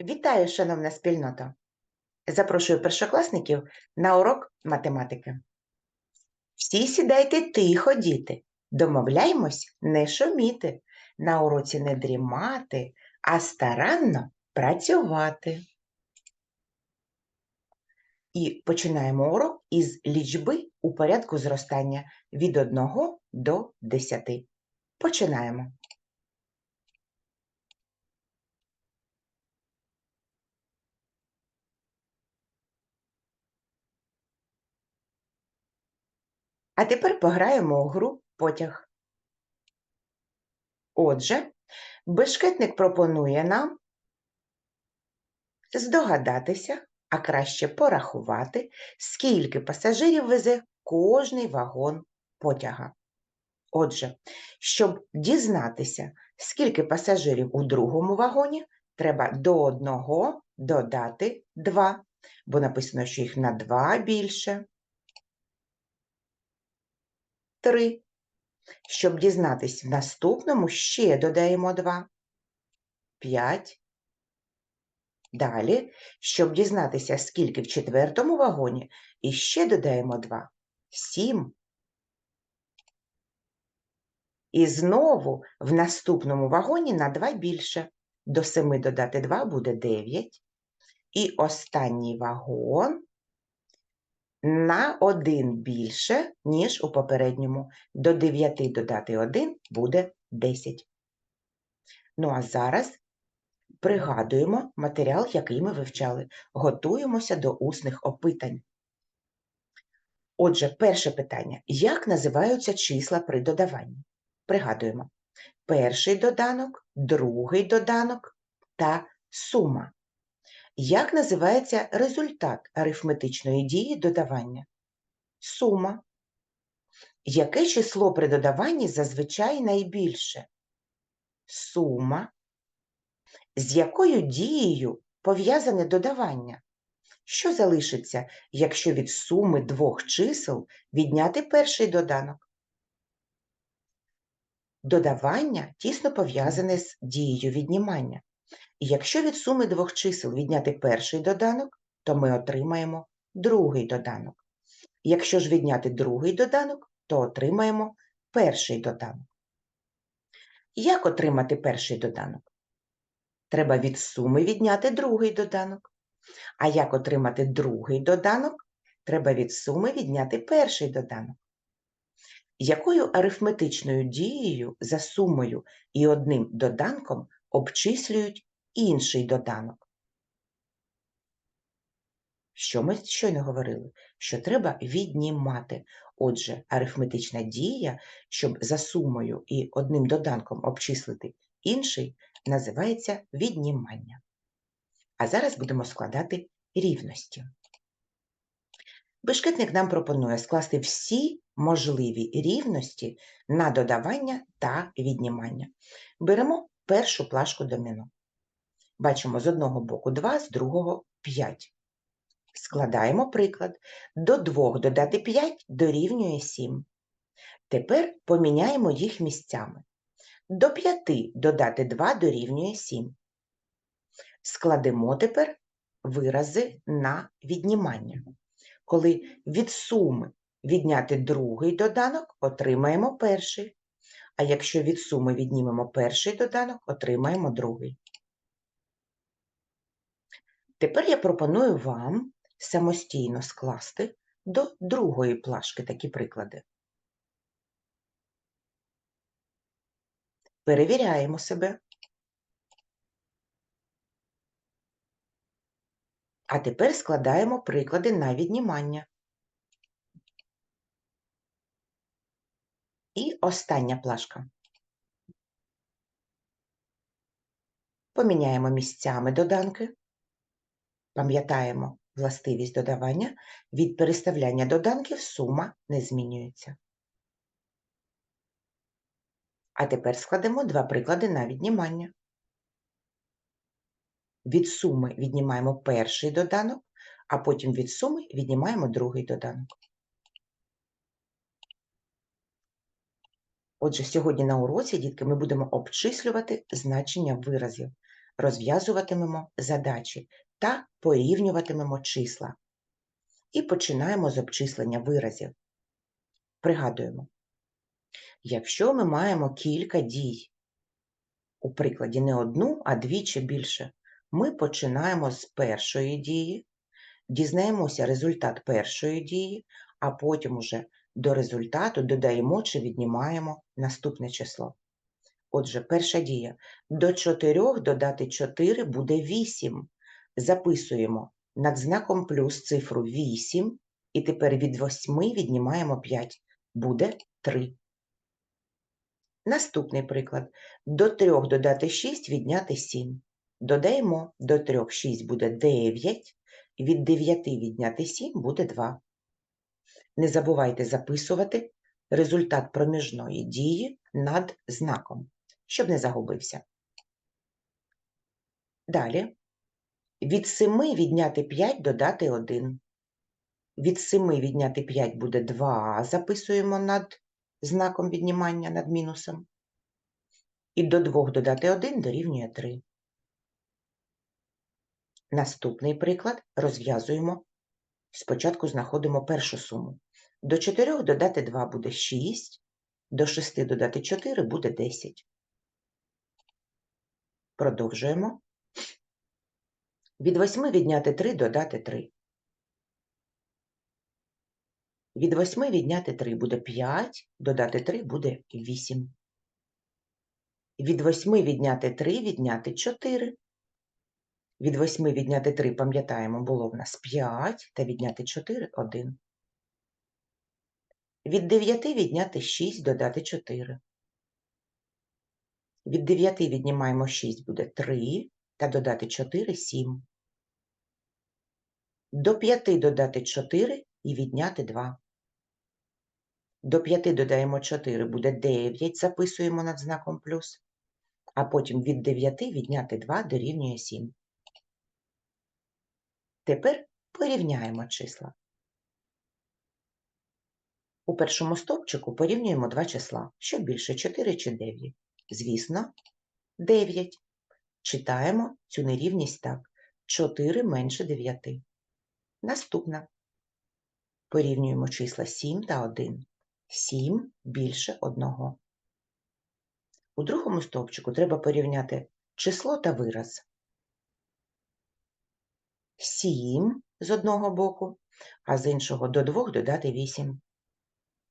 Вітаю, шановна спільнота! Запрошую першокласників на урок математики. Всі сідайте тихо, діти. Домовляємось не шуміти, на уроці не дрімати, а старанно працювати. І починаємо урок із лічби у порядку зростання від 1 до 10. Починаємо. А тепер пограємо у гру потяг. Отже, бешкетник пропонує нам здогадатися, а краще порахувати, скільки пасажирів везе кожний вагон потяга. Отже, щоб дізнатися, скільки пасажирів у другому вагоні, треба до одного додати 2, бо написано, що їх на 2 більше. 3. Щоб дізнатись в наступному, ще додаємо 2. 5. Далі, щоб дізнатися, скільки в четвертому вагоні, іще додаємо 2. 7. І знову в наступному вагоні на 2 більше. До 7 додати 2 буде 9. І останній вагон на 1 більше, ніж у попередньому. До 9 додати 1 буде 10. Ну а зараз пригадуємо матеріал, який ми вивчали. Готуємося до усних опитань. Отже, перше питання. Як називаються числа при додаванні? Пригадуємо. Перший доданок, другий доданок та сума. Як називається результат арифметичної дії додавання? Сума. Яке число при додаванні зазвичай найбільше? Сума. З якою дією пов'язане додавання? Що залишиться, якщо від суми двох чисел відняти перший доданок? Додавання тісно пов'язане з дією віднімання. І якщо від суми двох чисел відняти перший доданок, то ми отримаємо другий доданок. Якщо ж відняти другий доданок, то отримаємо перший доданок. Як отримати перший доданок? Треба від суми відняти другий доданок. А як отримати другий доданок? Треба від суми відняти перший доданок. Якою арифметичною дією за сумою і одним доданком обчислюють інший доданок? Що ми щойно говорили? Що треба віднімати. Отже, арифметична дія, щоб за сумою і одним доданком обчислити інший, називається віднімання. А зараз будемо складати рівності. Бешкетник нам пропонує скласти всі можливі рівності на додавання та віднімання. Беремо першу плашку доміно. Бачимо з одного боку 2, з другого 5. Складаємо приклад. До 2 додати 5 дорівнює 7. Тепер поміняємо їх місцями. До 5 додати 2 дорівнює 7. Складемо тепер вирази на віднімання. Коли від суми відняти другий доданок, отримаємо перший. А якщо від суми віднімемо перший доданок, отримаємо другий. Тепер я пропоную вам самостійно скласти до другої плашки такі приклади. Перевіряємо себе. А тепер складаємо приклади на віднімання. І остання плашка. Поміняємо місцями доданки. Пам'ятаємо властивість додавання. Від переставляння доданків сума не змінюється. А тепер складемо два приклади на віднімання. Від суми віднімаємо перший доданок, а потім від суми віднімаємо другий доданок. Отже, сьогодні на уроці, дітки, ми будемо обчислювати значення виразів. розв'язуватимемо задачі та порівнюватимемо числа. І починаємо з обчислення виразів. Пригадуємо, якщо ми маємо кілька дій, у прикладі не одну, а дві чи більше, ми починаємо з першої дії, дізнаємося результат першої дії, а потім уже до результату додаємо чи віднімаємо наступне число. Отже, перша дія. До 4 додати 4 буде 8. Записуємо над знаком плюс цифру 8, і тепер від 8 віднімаємо 5. Буде 3. Наступний приклад. До 3 додати 6, відняти 7. Додаємо до 3 6 буде 9, від 9 відняти 7 буде 2. Не забувайте записувати результат проміжної дії над знаком, щоб не загубився. Далі. Від 7 відняти 5 додати 1. Від 7 відняти 5 буде 2, записуємо над знаком віднімання над мінусом. І до 2 додати 1 дорівнює 3. Наступний приклад розв'язуємо. Спочатку знаходимо першу суму. До 4 додати 2 буде 6, до 6 додати 4 буде 10. Продовжуємо. Від 8 відняти 3 додати 3. Від 8 відняти 3 буде 5, додати 3 буде 8. Від 8 відняти 3 відняти 4. Від 8 відняти 3, пам'ятаємо, було в нас 5, та відняти 4 – 1. Від 9 відняти 6, додати 4. Від 9 віднімаємо 6, буде 3, та додати 4 – 7. До 5 додати 4 і відняти 2. До 5 додаємо 4, буде 9, записуємо над знаком плюс. А потім від 9 відняти 2 дорівнює 7. Тепер порівняємо числа. У першому стовпчику порівнюємо два числа. Що більше 4 чи 9? Звісно, 9. Читаємо цю нерівність так. 4 менше 9. Наступна. Порівнюємо числа 7 та 1. 7 більше 1. У другому стовпчику треба порівняти число та вираз. 7 з одного боку, а з іншого до 2 додати 8.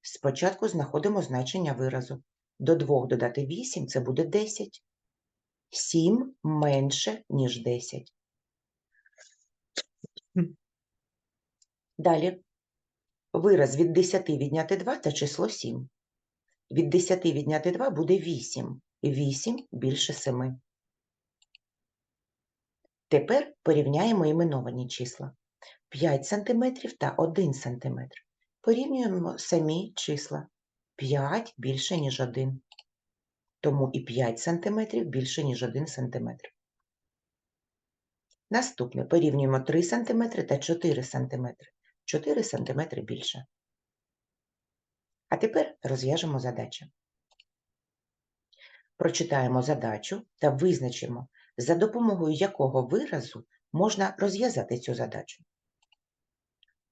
Спочатку знаходимо значення виразу. До 2 додати 8 – це буде 10. 7 менше, ніж 10. Далі. Вираз від 10 відняти 2 – це число 7. Від 10 відняти 2 буде 8. 8 більше 7. Тепер порівняємо іменовані числа. 5 см та 1 см. Порівнюємо самі числа. 5 більше, ніж 1. Тому і 5 см більше, ніж 1 см. Наступне порівнюємо 3 см та 4 см. 4 см більше. А тепер розв'яжемо задачу. Прочитаємо задачу та визначимо, за допомогою якого виразу можна розв'язати цю задачу.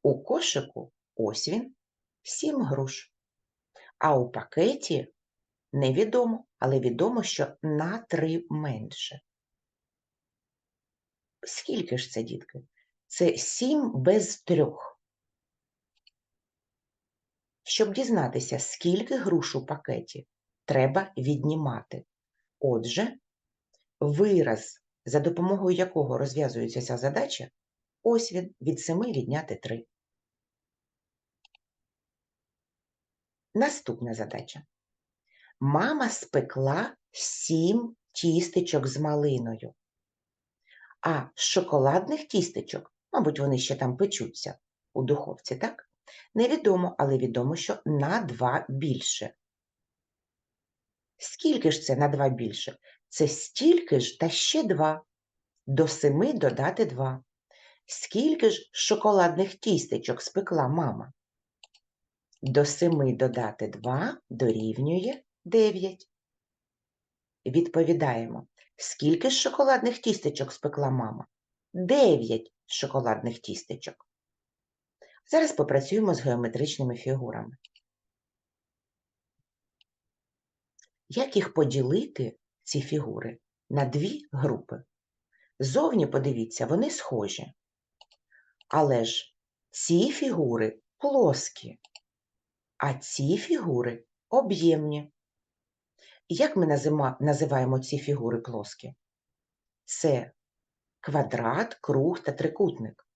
У кошику ось він 7 груш, а у пакеті невідомо, але відомо, що на 3 менше. Скільки ж це, дітки? Це 7 без 3. Щоб дізнатися, скільки груш у пакеті, треба віднімати. Отже, вираз, за допомогою якого розв'язується ця задача, ось він від 7 відняти 3. Наступна задача. Мама спекла 7 тістечок з малиною. А з шоколадних тістечок, мабуть, вони ще там печуться у духовці, так? Невідомо, але відомо, що на 2 більше. Скільки ж це на 2 більше? Це стільки ж та ще 2. До 7 додати 2. Скільки ж шоколадних тістечок спекла мама? До 7 додати 2 дорівнює 9. відповідаємо, скільки ж шоколадних тістечок спекла мама? Дев'ять шоколадних тістечок. Зараз попрацюємо з геометричними фігурами. Як їх поділити, ці фігури, на дві групи? Зовні, подивіться, вони схожі. Але ж ці фігури плоскі, а ці фігури об'ємні. Як ми називаємо ці фігури плоскі? Це квадрат, круг та трикутник.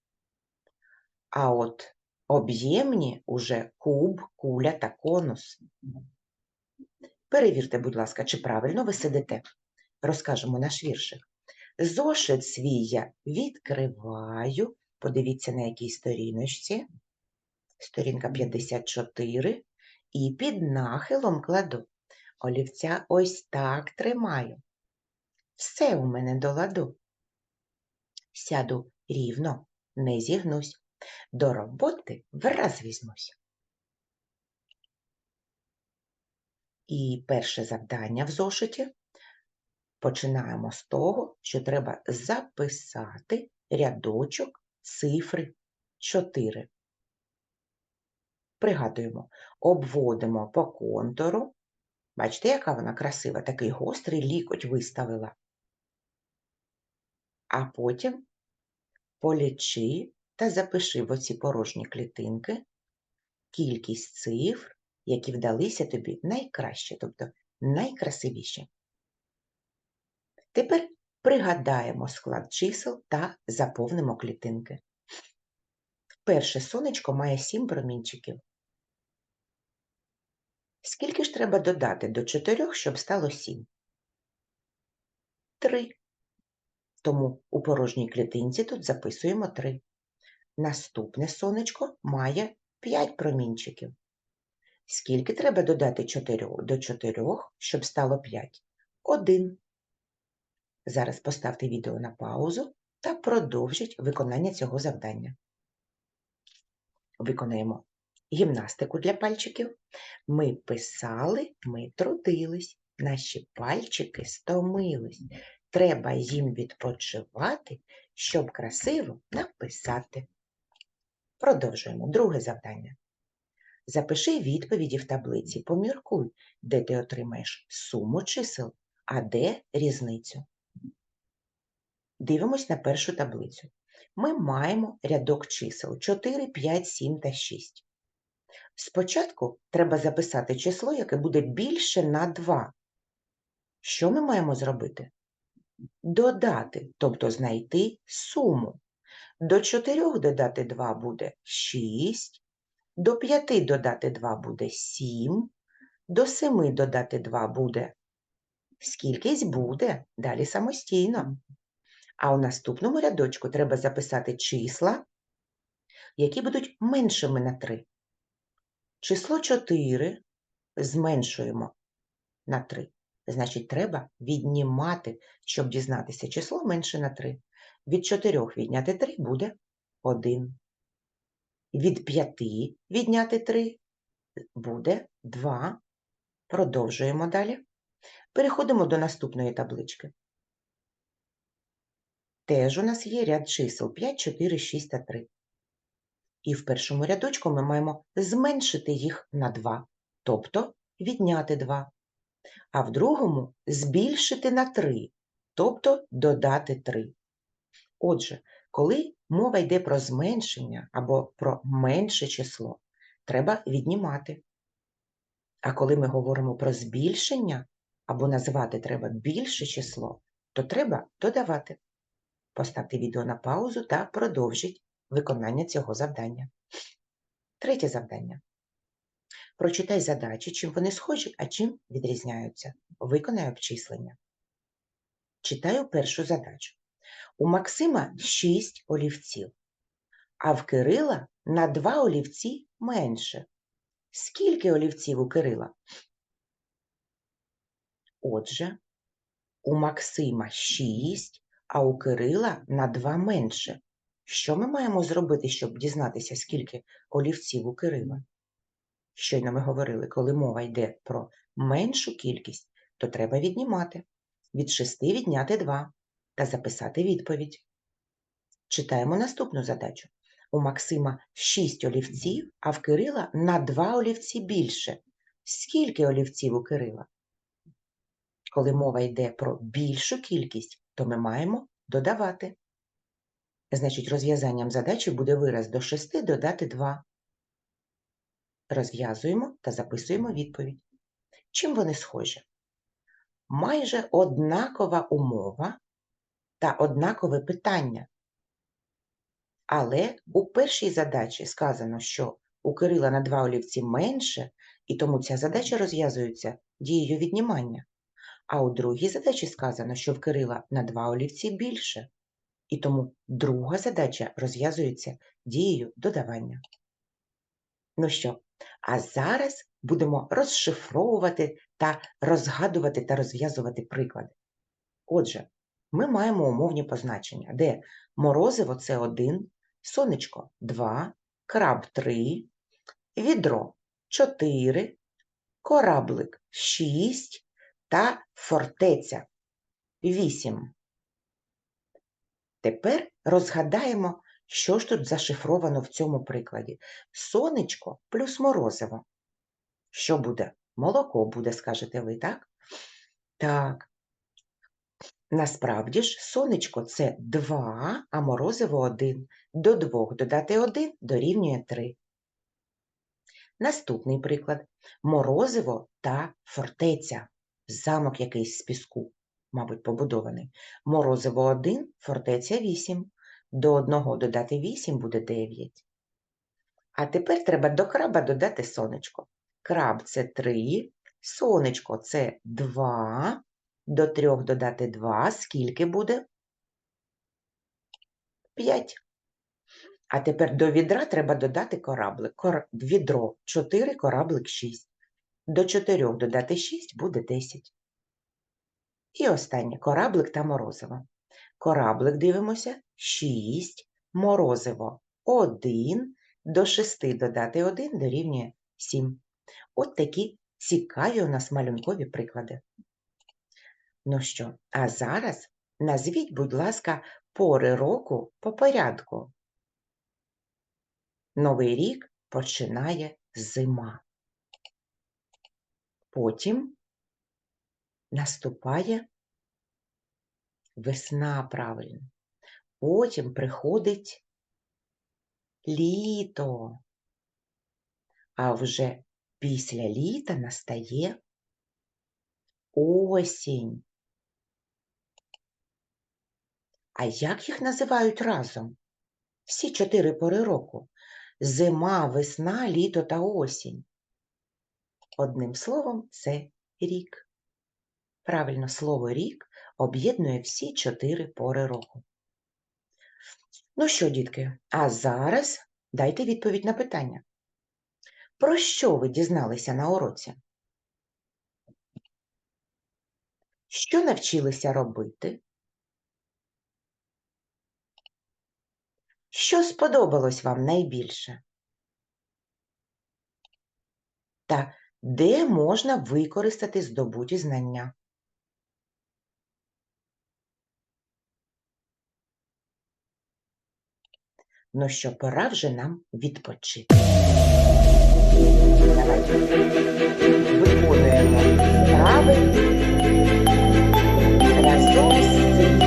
А от об'ємні уже куб, куля та конус. Перевірте, будь ласка, чи правильно ви сидите. Розкажемо наш віршик. Зошит свій я відкриваю. Подивіться, на якій сторіночці. Сторінка 54. І під нахилом кладу. Олівця ось так тримаю. Все у мене до ладу. Сяду рівно, не зігнусь. До роботи враз візьмусь. І перше завдання в зошиті. Починаємо з того, що треба записати рядочок цифри 4. Пригадуємо, обводимо по контуру. Бачите, яка вона красива, такий гострий лікоть виставила. А потім полічи та запиши в оці порожні клітинки кількість цифр, які вдалися тобі найкраще, тобто найкрасивіші. Тепер пригадаємо склад чисел та заповнимо клітинки. Перше сонечко має 7 промінчиків. Скільки ж треба додати до 4, щоб стало 7? 3. Тому у порожній клітинці тут записуємо 3. Наступне сонечко має 5 промінчиків. Скільки треба додати 4 до 4, щоб стало 5? 1. Зараз поставте відео на паузу та продовжіть виконання цього завдання. Виконаємо гімнастику для пальчиків. Ми писали, ми трудились, наші пальчики стомились. Треба їм відпочивати, щоб красиво написати. Продовжуємо друге завдання. Запиши відповіді в таблиці, поміркуй, де ти отримаєш суму чисел, а де різницю. Дивимось на першу таблицю. Ми маємо рядок чисел 4, 5, 7 та 6. Спочатку треба записати число, яке буде більше на 2. Що ми маємо зробити? Додати, тобто знайти суму. До 4 додати 2 буде 6, до 5 додати 2 буде 7, до 7 додати 2 буде. Скількись буде, далі самостійно. А у наступному рядочку треба записати числа, які будуть меншими на 3. Число 4 зменшуємо на 3. Значить, треба віднімати, щоб дізнатися число менше на 3. Від 4 відняти 3 буде 1. Від 5 відняти 3 буде 2. Продовжуємо далі. Переходимо до наступної таблички. Теж у нас є ряд чисел 5, 4, 6 та 3. І в першому рядочку ми маємо зменшити їх на 2, тобто відняти 2. А в другому збільшити на 3, тобто додати 3. Отже, коли мова йде про зменшення або про менше число, треба віднімати. А коли ми говоримо про збільшення або назвати треба більше число, то треба додавати. Поставте відео на паузу та продовжіть виконання цього завдання. Третє завдання. Прочитай задачі, чим вони схожі, а чим відрізняються. Виконай обчислення. Читаю першу задачу. У Максима 6 олівців, а в Кирила на 2 олівці менше. Скільки олівців у Кирила? Отже, у Максима 6, а у Кирила на 2 менше. Що ми маємо зробити, щоб дізнатися, скільки олівців у Кирила? Щойно ми говорили, коли мова йде про меншу кількість, то треба віднімати. від 6 відняти 2 та записати відповідь. Читаємо наступну задачу. У Максима 6 олівців, а в Кирила на 2 олівці більше. Скільки олівців у Кирила? Коли мова йде про більшу кількість, то ми маємо додавати. Значить, розв'язанням задачі буде вираз до 6 додати 2. Розв'язуємо та записуємо відповідь. Чим вони схожі? Майже однакова умова та однакове питання. Але у першій задачі сказано, що у Кирила на два олівці менше, і тому ця задача розв'язується дією віднімання. А у другій задачі сказано, що в Кирила на два олівці більше, і тому друга задача розв'язується дією додавання. Ну що, а зараз будемо розшифровувати та розгадувати та розв'язувати приклади. Отже, ми маємо умовні позначення, де морозиво це 1, сонечко 2, краб 3, відро 4, кораблик 6 та фортеця 8. Тепер розгадаємо, що ж тут зашифровано в цьому прикладі. Сонечко плюс морозиво. Що буде? Молоко буде, скажете ви, так? Так. Насправді ж, сонечко це 2, а морозиво 1. До 2 додати 1 дорівнює 3. Наступний приклад. Морозиво та фортеця. Замок якийсь з піску, мабуть, побудований. Морозиво 1, фортеця 8. До 1 додати 8 буде 9. А тепер треба до краба додати сонечко. Краб це 3, сонечко це 2, до 3 додати 2, скільки буде? 5. А тепер до відра треба додати кораблик. Кор... Відро 4, кораблик 6. До 4 додати 6 буде 10. І останнє кораблик та морозиво. Кораблик дивимося 6, морозиво 1, до 6 додати 1 дорівнює 7. От такі цікаві у нас малюнкові приклади. Ну що, а зараз назвіть, будь ласка, пори року по порядку. Новий рік починає зима. Потім наступає весна правильно. Потім приходить літо. А вже після літа настає осінь. А як їх називають разом? Всі чотири пори року зима, весна, літо та осінь. Одним словом, це рік. Правильно, слово рік об'єднує всі чотири пори року. Ну що, дітки, а зараз дайте відповідь на питання. Про що ви дізналися на уроці? Що навчилися робити? Що сподобалось вам найбільше? Та де можна використати здобуті знання? Ну що, пора вже нам відпочити. Давайте виконуємо вправи разом з цією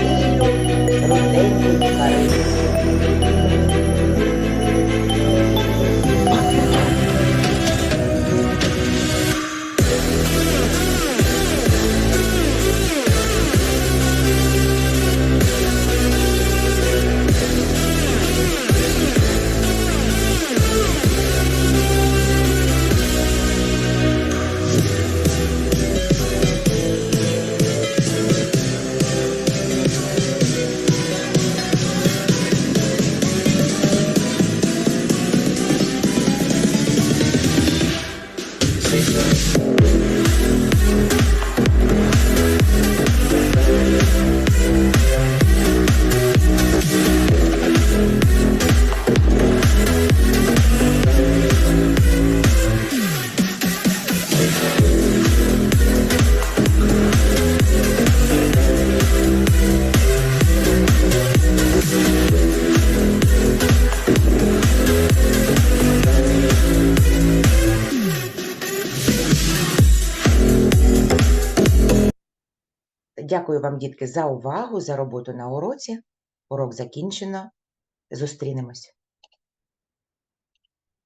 Дякую вам, дітки, за увагу, за роботу на уроці. Урок закінчено. Зустрінемось.